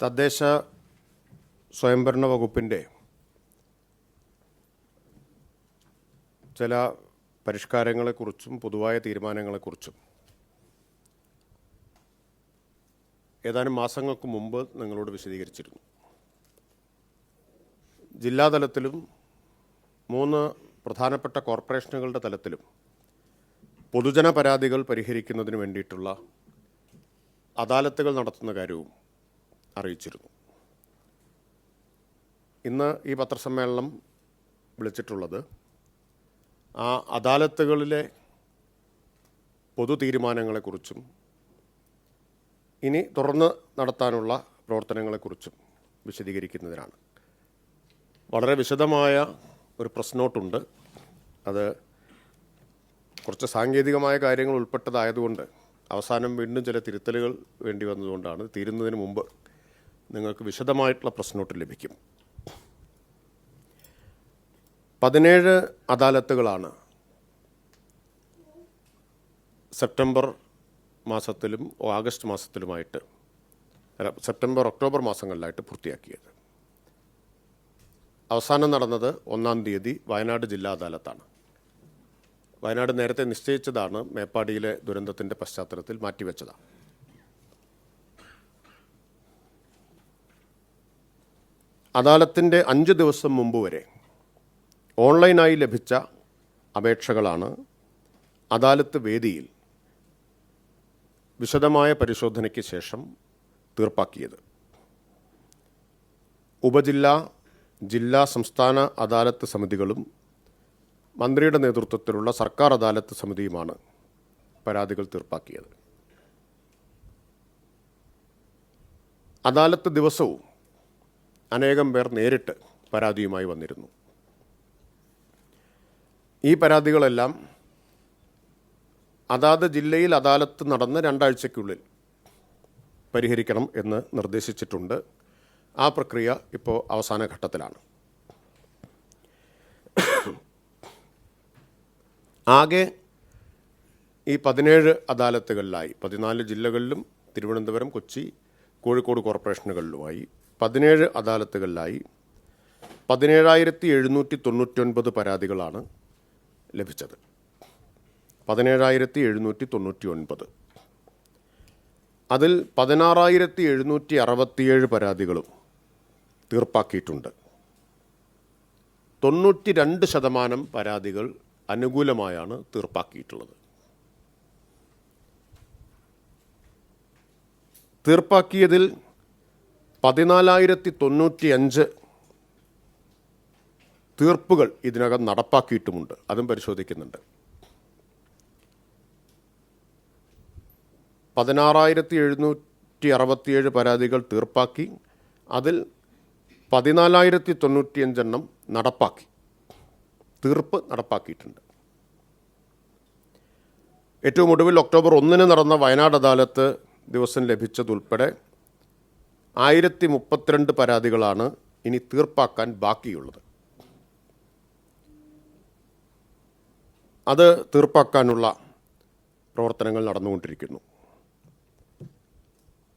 തദ്ദേശ സ്വയംഭരണ വകുപ്പിന്റെ ചില പരിഷ്കാരങ്ങളെക്കുറിച്ചും പൊതുവായ തീരുമാനങ്ങളെക്കുറിച്ചും ഏതാനും മാസങ്ങൾക്ക് മുമ്പ് നിങ്ങളോട് വിശദീകരിച്ചിരുന്നു. ജില്ലാതലത്തിലും മൂന്ന് പ്രധാനപ്പെട്ട കോർപ്പറേഷനുകളുടെ തലത്തിലും പൊതുജന പരാതികൾ പരിഹരിക്കുന്നതിന് വേണ്ടിയിട്ടുള്ള അദാലത്തുകൾ നടത്തുന്ന കാര്യവും അറിയിച്ചിരുന്നു. ഇന്ന് ഈ പത്രസമ്മേളനം വിളിച്ചിട്ടുള്ളത് ആ അദാലത്തുകളിലെ പൊതു തീരുമാനങ്ങളെക്കുറിച്ചും ഇനി തുറന്ന് നടത്താനുള്ള പ്രവർത്തനങ്ങളെക്കുറിച്ചും വിശദീകരിക്കുന്നതിനാണ്. വളരെ വിശദമായ ഒരു പ്രശ്നോട്ടുണ്ട്. അത് കുറച്ച് സാങ്കേതികമായ കാര്യങ്ങൾ ഉൾപ്പെട്ടതായതുകൊണ്ട് അവസാനം വീണ്ടും ചില തിരുത്തലുകൾ വേണ്ടി വന്നതുകൊണ്ടാണ്. തീരുന്നതിന് മുമ്പ് നിങ്ങൾക്ക് വിശദമായിട്ടുള്ള പ്രശ്നോട്ട് ലഭിക്കും. പതിനേഴ് അദാലത്തുകളാണ് സെപ്റ്റംബർ മാസത്തിലും ഓഗസ്റ്റ് മാസത്തിലുമായിട്ട് സെപ്റ്റംബർ ഒക്ടോബർ മാസങ്ങളിലായിട്ട് പൂർത്തിയാക്കിയത്. അവസാനം നടന്നത് ഒന്നാം തീയതി വയനാട് ജില്ലാ അദാലത്താണ്. വയനാട് നേരത്തെ നിശ്ചയിച്ചതാണ് മേപ്പാടിയിലെ ദുരന്തത്തിന്റെ പശ്ചാത്തലത്തിൽ മാറ്റിവെച്ചതാണ്. അദാലത്തിന്റെ അഞ്ച് ദിവസം മുമ്പ് വരെ ഓൺലൈനായി ലഭിച്ച അപേക്ഷകളാണ് അദാലത്ത് വേദിയിൽ വിശദമായ പരിശോധനയ്ക്ക് ശേഷം തീർപ്പാക്കിയത്. ഉപജില്ലാ ജില്ലാ സംസ്ഥാന അദാലത്ത് സമിതികളും മന്ത്രിയുടെ നേതൃത്വത്തിലുള്ള സർക്കാർ അദാലത്ത് സമിതിയുമാണ് പരാതികൾ തീർപ്പാക്കിയത്. അദാലത്ത് ദിവസവും അനേകം പേർ നേരിട്ട് പരാതിയുമായി വന്നിരുന്നു. ഈ പരാതികളെല്ലാം അതാത് ജില്ലയിൽ അദാലത്ത് നടന്ന് രണ്ടാഴ്ചയ്ക്കുള്ളിൽ പരിഹരിക്കണം എന്ന് നിർദ്ദേശിച്ചിട്ടുണ്ട്. ആ പ്രക്രിയ ഇപ്പോൾ അവസാന ഘട്ടത്തിലാണ്. ആകെ ഈ പതിനേഴ് അദാലത്തുകളിലായി പതിനാല് ജില്ലകളിലും തിരുവനന്തപുരം കൊച്ചി കോഴിക്കോട് കോർപ്പറേഷനുകളിലുമായി പതിനേഴ് അദാലത്തുകളിലായി പതിനേഴായിരത്തി എഴുന്നൂറ്റി തൊണ്ണൂറ്റൊൻപത് പരാതികളാണ് ലഭിച്ചത്. പതിനേഴായിരത്തി എഴുന്നൂറ്റി തൊണ്ണൂറ്റി ഒൻപത് അതിൽ പതിനാറായിരത്തി എഴുന്നൂറ്റി അറുപത്തിയേഴ് പരാതികളും തീർപ്പാക്കിയിട്ടുണ്ട്. തൊണ്ണൂറ്റി രണ്ട് ശതമാനം പരാതികൾ അനുകൂലമായാണ് തീർപ്പാക്കിയിട്ടുള്ളത്. തീർപ്പാക്കിയതിൽ പതിനാലായിരത്തി തൊണ്ണൂറ്റി അഞ്ച് തീർപ്പുകൾ ഇതിനകം നടപ്പാക്കിയിട്ടുമുണ്ട്. അതും പരിശോധിക്കുന്നുണ്ട്. പതിനാറായിരത്തി എഴുന്നൂറ്റി അറുപത്തിയേഴ് പരാതികൾ തീർപ്പാക്കി. അതിൽ പതിനാലായിരത്തി തൊണ്ണൂറ്റിയഞ്ചെണ്ണം നടപ്പാക്കി. തീർപ്പ് നടപ്പാക്കിയിട്ടുണ്ട്. ഏറ്റവും ഒടുവിൽ ഒക്ടോബർ ഒന്നിന് നടന്ന വയനാട് അദാലത്ത് ദിവസം ലഭിച്ചതുൾപ്പെടെ ആയിരത്തി മുപ്പത്തിരണ്ട് പരാതികളാണ് ഇനി തീർപ്പാക്കാൻ ബാക്കിയുള്ളത്. അത് തീർപ്പാക്കാനുള്ള പ്രവർത്തനങ്ങൾ നടന്നുകൊണ്ടിരിക്കുന്നു.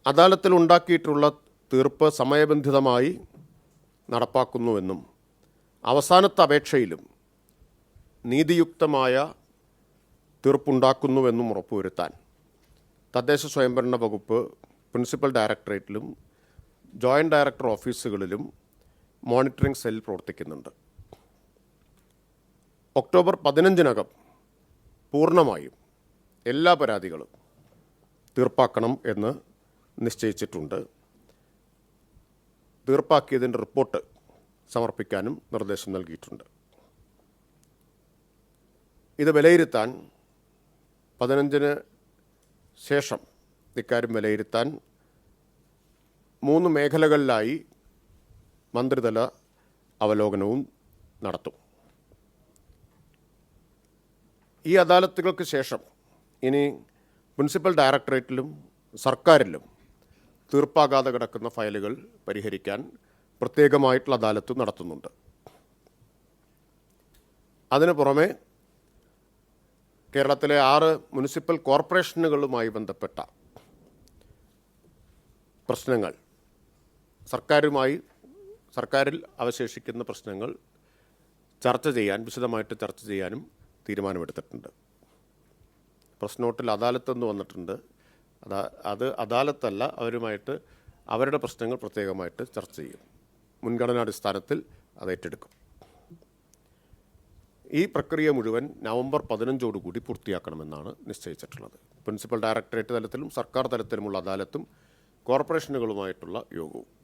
അദാലത്തിൽ ഉണ്ടാക്കിയിട്ടുള്ള തീർപ്പ് സമയബന്ധിതമായി നടപ്പാക്കുന്നുവെന്നും അവസാനത്തെ അപേക്ഷയിലും നീതിയുക്തമായ തീർപ്പുണ്ടാക്കുന്നുവെന്നും ഉറപ്പുവരുത്താൻ തദ്ദേശ സ്വയംഭരണ വകുപ്പ് പ്രിൻസിപ്പൽ ഡയറക്ടറേറ്റിലും ജോയിന്റ് ഡയറക്ടർ ഓഫീസുകളിലും മോണിറ്ററിംഗ് സെൽ പ്രവർത്തിക്കുന്നുണ്ട്. ഒക്ടോബർ പതിനഞ്ചിനകം പൂർണമായും എല്ലാ പരാതികളും തീർപ്പാക്കണം എന്ന് നിശ്ചയിച്ചിട്ടുണ്ട്. തീർപ്പാക്കിയതിന്റെ റിപ്പോർട്ട് സമർപ്പിക്കാനും നിർദ്ദേശം നൽകിയിട്ടുണ്ട്. ഇത് വിലയിരുത്താൻ പതിനഞ്ചിന് ശേഷം ഇക്കാര്യം വിലയിരുത്താൻ മൂന്ന് മേഖലകളിലായി മന്ത്രിതല അവലോകനവും നടത്തും. ഈ അദാലത്തുകൾക്ക് ശേഷം ഇനി മുനിസിപ്പൽ ഡയറക്ടറേറ്റിലും സർക്കാരിലും തീർപ്പാകാതെ കിടക്കുന്ന ഫയലുകൾ പരിഹരിക്കാൻ പ്രത്യേകമായിട്ടുള്ള അദാലത്ത് നടത്തുന്നുണ്ട്. അതിനു പുറമെ കേരളത്തിലെ ആറ് മുനിസിപ്പൽ കോർപ്പറേഷനുകളുമായി ബന്ധപ്പെട്ട പ്രശ്നങ്ങൾ സർക്കാരുമായി സർക്കാരിൽ അവശേഷിക്കുന്ന പ്രശ്നങ്ങൾ ചർച്ച ചെയ്യാൻ വിശദമായിട്ട് ചർച്ച ചെയ്യാനും തീരുമാനമെടുത്തിട്ടുണ്ട്. പ്രശ്നോട്ടിൽ അദാലത്ത് എന്ന് വന്നിട്ടുണ്ട്. അതാ അത് അദാലത്തല്ല അവരുമായിട്ട് അവരുടെ പ്രശ്നങ്ങൾ പ്രത്യേകമായിട്ട് ചർച്ച ചെയ്യും. മുൻഗണനാടിസ്ഥാനത്തിൽ അത് ഏറ്റെടുക്കും. ഈ പ്രക്രിയ മുഴുവൻ നവംബർ പതിനഞ്ചോടുകൂടി പൂർത്തിയാക്കണമെന്നാണ് നിശ്ചയിച്ചിട്ടുള്ളത്. പ്രിൻസിപ്പൽ ഡയറക്ടറേറ്റ് തലത്തിലും സർക്കാർ തലത്തിലുമുള്ള അദാലത്തും കോർപ്പറേഷനുകളുമായിട്ടുള്ള യോഗവും.